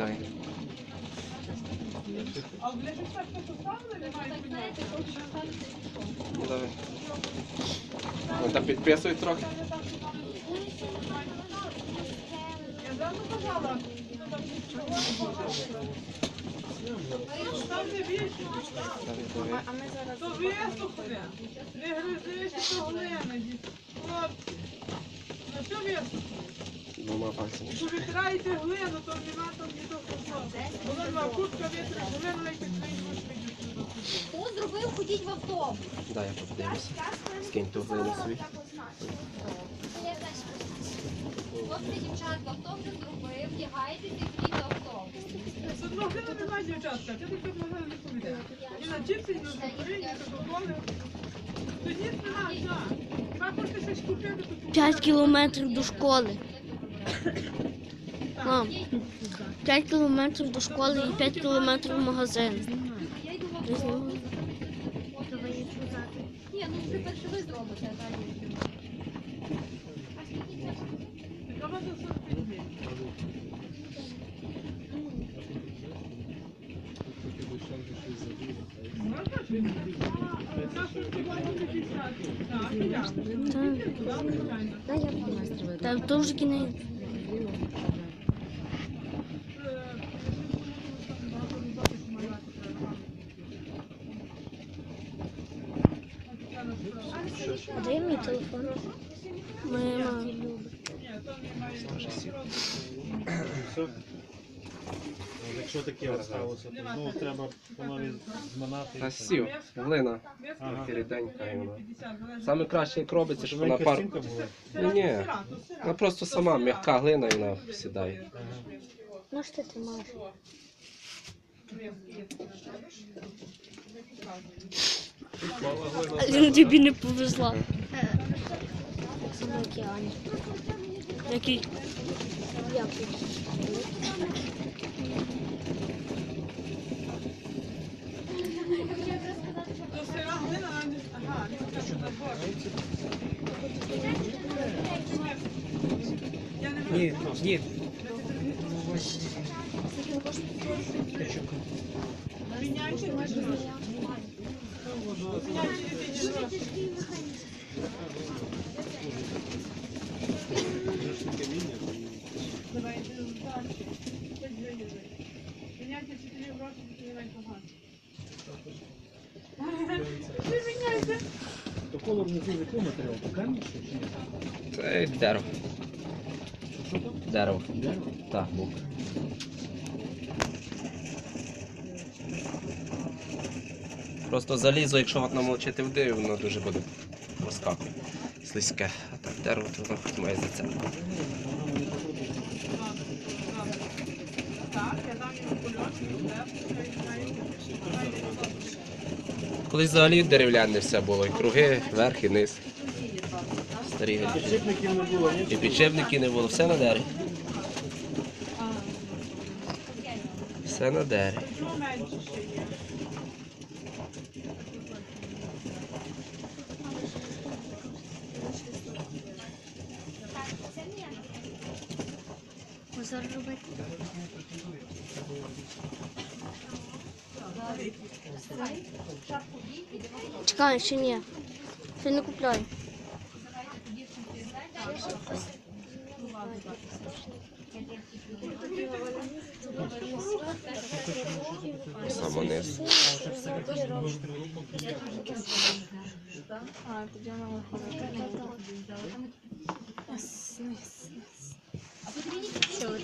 Дай. А для життя хто поставили, немає знаєте, Давай. Ви там підписують трохи. Я зразу казала, там не більше. А ми зараз. То висухне. Не гризиш, то глине. Хлопці. На що висухне? Двома пальцями. Якщо витираєте глину, то нема там ні до кого. Вона нема куртка вітри, глину лейте клеймо Хто зробив, ходіть в автобус. Дай я подивлюся. Скинь ту глину собі. Хлопці, дівчатка, хто зробив, вдягайтеся і до немає дівчатка. Ти тільки мене не повідає. І на чіпсі, і на сухарі, і на кока-коли. Тоді нема, все. Хіба хочете щось купити, то купуйте. 5 кілометрів до школи. Мам, 5 кілометрів до школи і 5 кілометрів в магазин. Я йду в автобус. Ні, ну це перше ви зробите, а далі. Така вода 45 днів. Можна чи ні? Нашу школу не писати. Так, я. Так. Куди, звичайно. Та то вже кінець. Де мій телефон? Моя мама. Все. Якщо таке сталося, то знову треба по-нові зминати. Та сів. Глина. Ага. Ріденька і вона. Саме краще, як робиться, Щоб вона пар. була. Ні, ні. Вона просто сама м'яка глина і вона сідає. Ну що ти маєш? Аліна, тобі не повезла. Океані. Який? Який? Ні, ні. Міняйте, Міняйте чотири гроші, то не погано. Ви міняйте. То коло внизу матеріалу? Камінь що чи ні? Це дерево. Що там? Дерево. Дерево? Так, бук. Просто залізо, якщо от намочити води, воно дуже буде розкакувати. Слизьке. А так дерево, то воно хоч має зацепити. Так, я дам йому кульочки, Колись взагалі дерев'яне все було. І круги, верх і низ. Старі ні? І підшипників не було, все на дереві. Все на дереві. Ще робити. Чекай, ще ні. Ще не купляй. Саме низ. А, тоді вона виходить. Все,